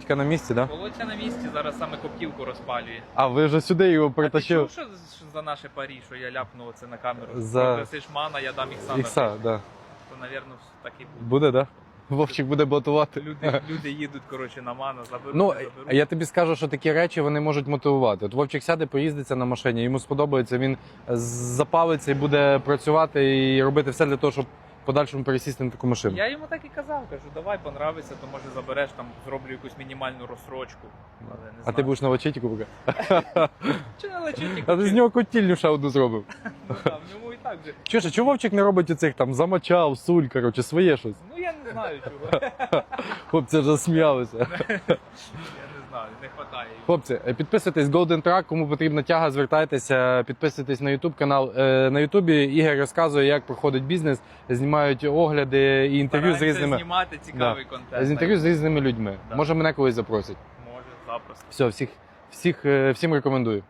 Тільки на місці, да? Володька на місці, зараз саме коптілку розпалює. А ви вже сюди його А ти притащив. чув, що за наше парі, що я ляпнув це на камеру? За- Попросиш мана, я дам ікса. Ікса, да. То, напевно, так і буде. Буде, да? Вовчик буде ботувати. Люди, люди їдуть, коротше, на мана, заберуть, Ну, заберуть. а я тобі скажу, що такі речі вони можуть мотивувати. От Вовчик сяде, поїздиться на машині, йому сподобається, він запалиться і буде працювати і робити все для того, щоб подальшому пересісти на таку машину. Я йому так і казав, кажу, давай понравиться, то може забереш там, зроблю якусь мінімальну розстрочку. Але не А знаю. ти будеш на вачетіку поки? Чи не лечить, А ти з нього котільню ще одну зробив. Ну, да, в ньому і так же. Чуєш, а чого Вовчик не робить оцих там замочав, суль, коротше, своє щось? Ну я не знаю чого. Хлопці вже сміялися. Не вистачає. Хлопці, е, підписуйтесь Golden Track, кому потрібна тяга, звертайтеся, підписуйтесь на YouTube канал. Е, На Ютубі Ігор розказує, як проходить бізнес, знімають огляди і інтерв'ю з різними знімати цікавий контент. з інтерв'ю з різними людьми. Да. Може, мене колись запросять. Може, запросто. Все, всіх, всіх, е, всім рекомендую.